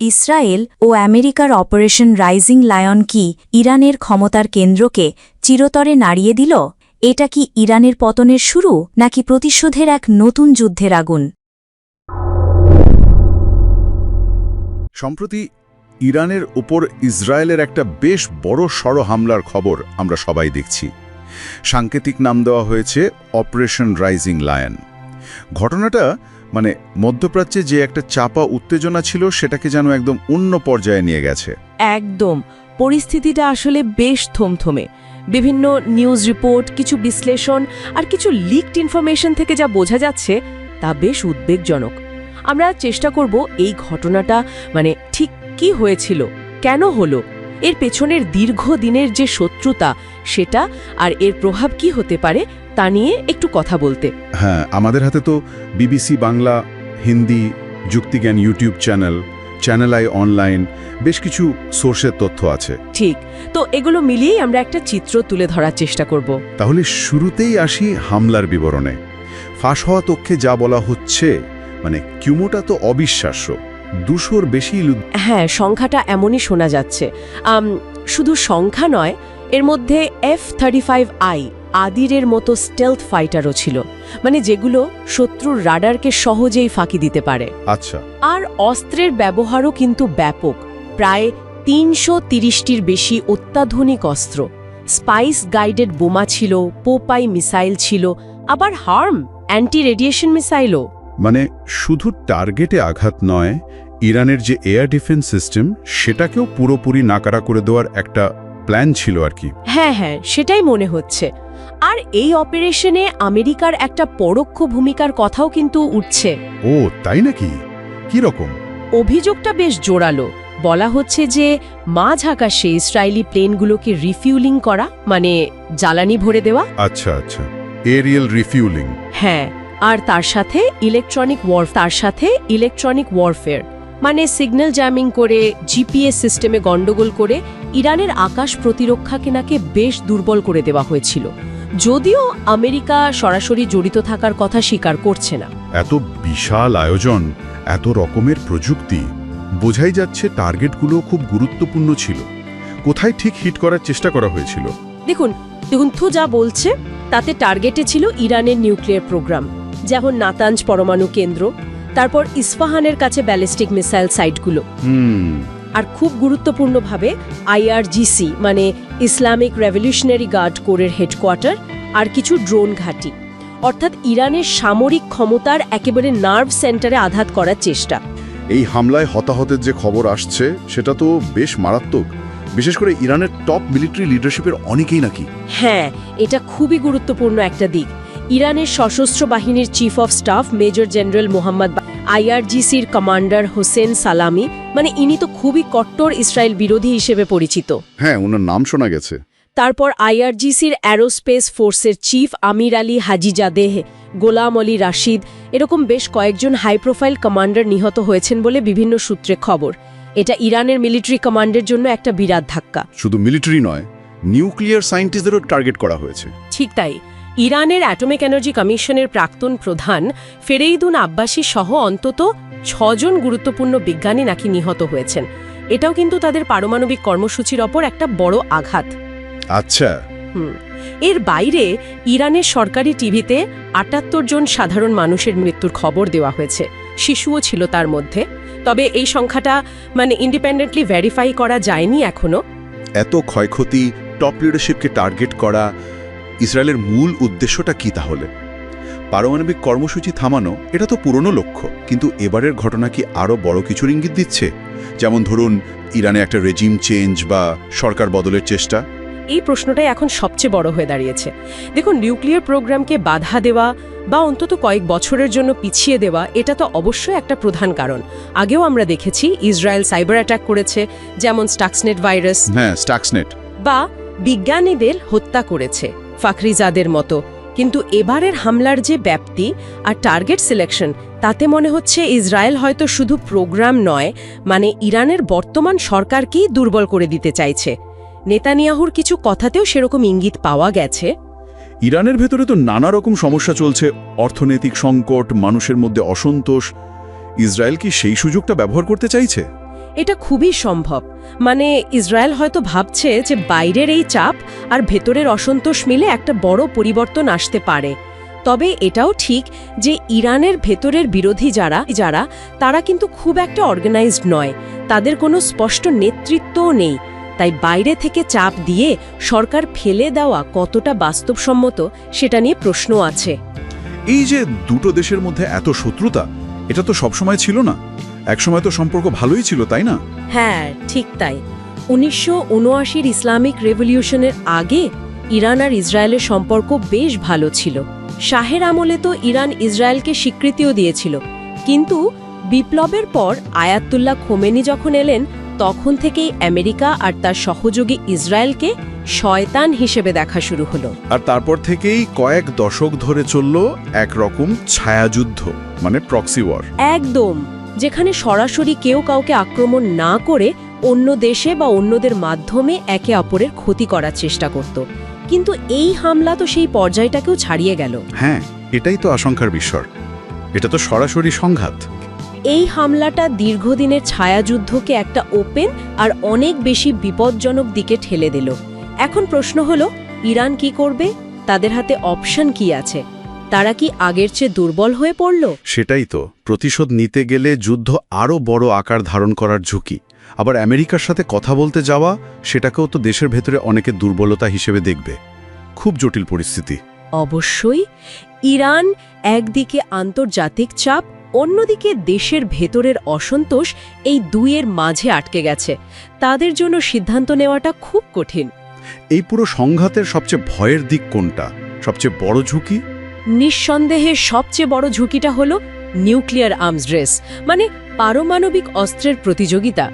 Israel ও আমেরিকার operation rising lion কি ইরানের ক্ষমতার কেন্দ্রকে চিরতরে নাড়িয়ে দিল? এটা কি ইরানের পতনের শুরু, নাকি প্রতিশোধের এক নতুন যুদ্ধের আগুন? সম্প্রতি ইরানের উপর ইসরায়েলের একটা বেশ বড় সড় হামলার খবর আমরা সবাই দেখছি। সাংকেতিক নাম দেওয়া হয়েছে অপারেশন রাইজিং লায়ন। ঘটনাটা মানে মধ্যপ্রাচ্যে যে একটা চাপা উত্তেজনা ছিল সেটাকে যেন একদম অন্য পর্যায়ে নিয়ে গেছে। একদম। পরিস্থিতিটা আসলে বেশ থমথমে। বিভিন্ন নিউজ রিপোর্ট, কিছু বিশ্লেষণ আর কিছু লিকড ইনফরমেশন থেকে যা বোঝা যাচ্ছে তা বেশ উদ্বেগজনক। আমরা চেষ্টা করব এই ঘটনাটা মানে ঠিক কি হয়েছিল, কেন হলো, এর পেছনের দীর্ঘ দিনের যে শত্রুতা সেটা আর এর প্রভাব কি হতে পারে তা নিয়ে একটু কথা বলতে। হ্যাঁ আমাদের হাতে তো BBC Bangla Hindi যুক্তিজ্ঞান YouTube channel channel I online বেশ কিছু সোর্সের তথ্য আছে। ঠিক তো এগুলো মিলিয়েই আমরা একটা চিত্র তুলে ধরার চেষ্টা করব। তাহলে শুরুতেই আসি হামলার বিবরণে। ফাঁস হওয়া তক্ষে যা বলা হচ্ছে মানে কিউমোটা তো অবিশ্বাস্য দুশোর বেশি হ্যাঁ সংখ্যাটা এমনই শোনা যাচ্ছে। শুধু সংখ্যা নয় এর মধ্যে এফ থার্টি ফাইভ আই আদিরের মতো স্টেলথ ফাইটারও ছিল মানে যেগুলো শত্রুর রাডারকে সহজেই ফাঁকি দিতে পারে। আচ্ছা। আর অস্ত্রের ব্যবহারও কিন্তু ব্যাপক প্রায় তিনশো তিরিশটির বেশি অত্যাধুনিক অস্ত্র। স্পাইস গাইডেড বোমা ছিল পোপাই মিসাইল ছিল আবার হার্ম অ্যান্টি রেডিয়েশন মিসাইলও। মানে শুধু টার্গেটে আঘাত নয় ইরানের যে এয়ার ডিফেন্স সিস্টেম সেটাকেও পুরোপুরি নাকারা করে দেওয়ার একটা প্ল্যান ছিল আর কি। হ্যাঁ হ্যাঁ সেটাই মনে হচ্ছে। আর এই অপারেশনে আমেরিকার একটা পরোক্ষ ভূমিকার কথাও কিন্তু উঠছে। ও তাই নাকি? কি রকম? অভিযোগটা বেশ জোরালো। বলা হচ্ছে যে মাঝ আকাশে ইসরায়েলি প্লেনগুলোকে রিফিউলিং করা মানে জ্বালানি ভরে দেওয়া। আচ্ছা আচ্ছা। Aerial refuelling. হ্যাঁ আর তার সাথে ইলেকট্রনিক ওয়ার তার সাথে ইলেকট্রনিক ওয়ারফেয়ার মানে সিগন্যাল জ্যামিং করে জিপিএস সিস্টেমে গন্ডগোল করে ইরানের আকাশ প্রতিরক্ষাকে নাকি বেশ দুর্বল করে দেওয়া হয়েছিল। যদিও আমেরিকা সরাসরি জড়িত থাকার কথা স্বীকার করছে না। এত বিশাল আয়োজন এত রকমের প্রযুক্তি বোঝাই যাচ্ছে টার্গেটগুলো খুব গুরুত্বপূর্ণ ছিল। কোথায় ঠিক হিট করার চেষ্টা করা হয়েছিল? দেখুন দেখুন থু যা বলছে তাতে টার্গেটে ছিল ইরানের নিউক্লিয়ার প্রোগ্রাম যেমন নাতাঞ্জ পরমাণু কেন্দ্র তারপর ইস্পাহানের কাছে ব্যালিস্টিক মিসাইল সাইটগুলো। হুম। আর খুব গুরুত্বপূর্ণভাবে আইআরজিসি মানে ইসলামিক রেভলিউশনারি গার্ড কোরের হেডকোয়ার্টার আর কিছু ড্রোন ঘাঁটি। অর্থাৎ ইরানের সামরিক ক্ষমতার একেবারে নার্ভ সেন্টারে আঘাত করার চেষ্টা। এই হামলায় হতাহতের যে খবর আসছে সেটা তো বেশ মারাত্মক। বিশেষ করে ইরানের টপ মিলিটারি লিডারশিপের অনেকেই নাকি। হ্যাঁ এটা খুবই গুরুত্বপূর্ণ একটা দিক। ইরানের সশস্ত্র বাহিনীর chief of staff major general Mohammad আইআরজিসির commander Hossein Salami মানে ইনি তো খুবই কট্টর ইসরায়েল বিরোধী হিসেবে পরিচিত। হ্যাঁ ওনার নাম শোনা গেছে। তারপর আইআরজিসির অ্যারোস্পেস ফোর্সের chief Amir Ali Hajizadeh Gholam Ali Rashid এরকম বেশ কয়েকজন হাই প্রোফাইল কমান্ডার নিহত হয়েছেন বলে বিভিন্ন সূত্রে খবর। এটা ইরানের মিলিটারি কমান্ডের জন্য একটা বিরাট ধাক্কা। শুধু মিলিটারি নয় নিউক্লিয়ার সায়েন্টিস্টদেরও টার্গেট করা হয়েছে। ঠিক তাই। ইরানের অ্যাটমিক এনার্জি কমিশনের প্রাক্তন প্রধান ফেরেইদুন আব্বাসী সহ অন্তত ছজন গুরুত্বপূর্ণ বিজ্ঞানী নাকি নিহত হয়েছেন। এটাও কিন্তু তাদের পারমাণবিক কর্মসূচির ওপর একটা বড় আঘাত। আচ্ছা। হুম। এর বাইরে ইরানের সরকারি টিভিতে আটাত্তর জন সাধারণ মানুষের মৃত্যুর খবর দেওয়া হয়েছে। শিশুও ছিল তার মধ্যে। তবে এই সংখ্যাটা মানে ইন্ডিপেন্ডেন্টলি ভেরিফাই করা যায়নি এখনও। এত ক্ষয়ক্ষতি টপ লিডারশিপকে টার্গেট করা ইসরায়েলের মূল উদ্দেশ্যটা কি তাহলে? পারমাণবিক কর্মসূচি থামানো এটা তো পুরনো লক্ষ্য কিন্তু এবারের ঘটনা কি আরও বড় কিছুর ইঙ্গিত দিচ্ছে? যেমন ধরুন ইরানে একটা রেজিম চেঞ্জ বা সরকার বদলের চেষ্টা। এই প্রশ্নটাই এখন সবচেয়ে বড় হয়ে দাঁড়িয়েছে। দেখুন নিউক্লিয়ার প্রোগ্রামকে বাধা দেওয়া বা অন্তত কয়েক বছরের জন্য পিছিয়ে দেওয়া এটা তো অবশ্যই একটা প্রধান কারণ। আগেও আমরা দেখেছি ইসরায়েল সাইবার অ্যাটাক করেছে যেমন স্টাক্সনেট ভাইরাস হ্যাঁ স্টাক্সনেট। বা বিজ্ঞানীদের হত্যা করেছে। ফাকরিজাদের মতো। কিন্তু এবারের হামলার যে ব্যাপ্তি আর টার্গেট সিলেকশন, তাতে মনে হচ্ছে ইসরায়েল হয়তো শুধু প্রোগ্রাম নয় মানে ইরানের বর্তমান সরকারকেই দুর্বল করে দিতে চাইছে। নেতানিয়াহুর কিছু কথাতেও সেরকম ইঙ্গিত পাওয়া গেছে। ইরানের ভেতরে তো নানা রকম সমস্যা চলছে, অর্থনৈতিক সংকট, মানুষের মধ্যে অসন্তোষ। ইসরায়েল কি সেই সুযোগটা ব্যবহার করতে চাইছে? এটা খুবই সম্ভব। মানে ইসরায়েল হয়তো ভাবছে যে বাইরের এই চাপ আর ভেতরের অসন্তোষ মিলে একটা বড় পরিবর্তন আসতে পারে। তবে এটাও ঠিক যে ইরানের ভেতরের বিরোধী যারা যারা, তারা কিন্তু খুব একটা অর্গানাইজড নয়। তাদের কোনো স্পষ্ট নেতৃত্বও নেই। তাই বাইরে থেকে চাপ দিয়ে সরকার ফেলে দেওয়া কতটা বাস্তবসম্মত সেটা নিয়ে প্রশ্ন আছে। এই যে দুটো দেশের মধ্যে এত শত্রুতা, এটা তো সবসময় ছিল না। একসময় তো সম্পর্ক ভালোই ছিল তাই না? হ্যাঁ ঠিক তাই। উনিশশো উনআশির ইসলামিক রেভলিউশনের আগে ইরান আর ইসরায়েলের সম্পর্ক বেশ ভালো ছিল। শাহের আমলে তো ইরান ইসরায়েলকে স্বীকৃতিও দিয়েছিল। কিন্তু বিপ্লবের পর আয়াতুল্লাহ খোমেনি যখন এলেন তখন থেকেই আমেরিকা আর তার সহযোগী ইসরায়েলকে শয়তান হিসেবে দেখা শুরু হলো। আর তারপর থেকেই কয়েক দশক ধরে চলল একরকম ছায়াযুদ্ধ মানে প্রক্সি ওয়ার একদম। যেখানে সরাসরি কেউ কাউকে আক্রমণ না করে অন্য দেশে বা অন্যদের মাধ্যমে একে অপরের ক্ষতি করার চেষ্টা করত। কিন্তু এই হামলা তো সেই পর্যায়টাকেও ছাড়িয়ে গেল। হ্যাঁ এটাই তো আশঙ্কার বিষয়। এটা তো সরাসরি সংঘাত। এই হামলাটা দীর্ঘদিনের ছায়াযুদ্ধকে একটা ওপেন আর অনেক বেশি বিপজ্জনক দিকে ঠেলে দিল। এখন প্রশ্ন হলো ইরান কি করবে? তাদের হাতে অপশন কি আছে? তারা কি আগের চেয়ে দুর্বল হয়ে পড়ল? সেটাই তো। প্রতিশোধ নিতে গেলে যুদ্ধ আরও বড় আকার ধারণ করার ঝুঁকি। আবার আমেরিকার সাথে কথা বলতে যাওয়া সেটাকেও তো দেশের ভেতরে অনেকে দুর্বলতা হিসেবে দেখবে। খুব জটিল পরিস্থিতি। অবশ্যই। ইরান একদিকে আন্তর্জাতিক চাপ অন্যদিকে দেশের ভেতরের অসন্তোষ এই দুইয়ের মাঝে আটকে গেছে। তাদের জন্য সিদ্ধান্ত নেওয়াটা খুব কঠিন। এই পুরো সংঘাতের সবচেয়ে ভয়ের দিক কোনটা? সবচেয়ে বড় ঝুঁকি? নিঃসন্দেহে সবচেয়ে বড় ঝুঁকিটা হল নিউক্লিয়ার আর্মস রেস মানে পারমাণবিক অস্ত্রের প্রতিযোগিতা।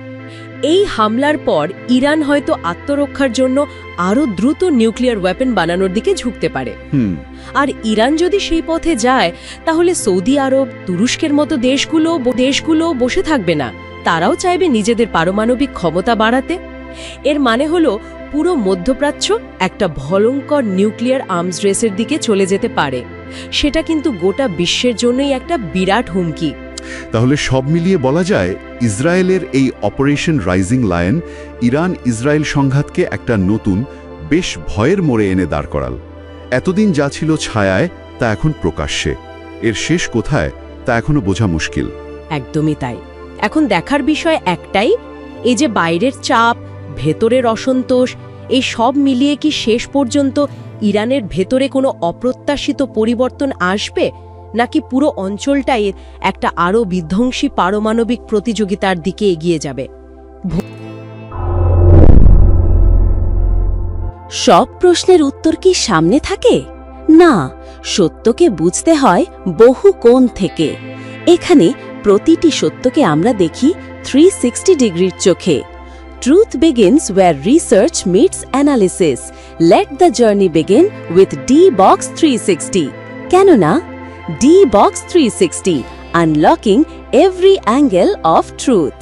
এই হামলার পর ইরান হয়তো আত্মরক্ষার জন্য আরও দ্রুত নিউক্লিয়ার ওয়েপন বানানোর দিকে ঝুঁকতে পারে। আর ইরান যদি সেই পথে যায় তাহলে সৌদি আরব তুরস্কের মতো দেশগুলো দেশগুলো বসে থাকবে না। তারাও চাইবে নিজেদের পারমাণবিক ক্ষমতা বাড়াতে। এর মানে হলো পুরো মধ্যপ্রাচ্য একটা ভয়ঙ্কর নিউক্লিয়ার আর্মস রেসের দিকে চলে যেতে পারে। সেটা কিন্তু গোটা বিশ্বের জন্যই একটা বিরাট হুমকি। তাহলে সব মিলিয়ে বলা যায় ইসরায়েলের এই operation rising lion Iran Israel সংঘাতকে একটা নতুন বেশ ভয়ের মোড়ে এনে দাঁড় করাল। এতদিন যা ছিল ছায়ায় তা এখন প্রকাশ্যে। এর শেষ কোথায় তা এখনও বোঝা মুশকিল। একদমই তাই। এখন দেখার বিষয় একটাই এই যে বাইরের চাপ ভেতরের অসন্তোষ এই সব মিলিয়ে কি শেষ পর্যন্ত ইরানের ভেতরে কোনো অপ্রত্যাশিত পরিবর্তন আসবে? নাকি পুরো অঞ্চলটাই একটা আরও বিধ্বংসী পারমাণবিক প্রতিযোগিতার দিকে এগিয়ে যাবে? সব প্রশ্নের উত্তর কি সামনে থাকে? না, সত্যকে বুঝতে হয় বহু কোণ থেকে। এখানে প্রতিটি সত্যকে আমরা দেখি থ্রি ডিগ্রির চোখে। truth begins where research meets analysis let the journey begin with D box three sixty কেননা D box three sixty unlocking every angle of truth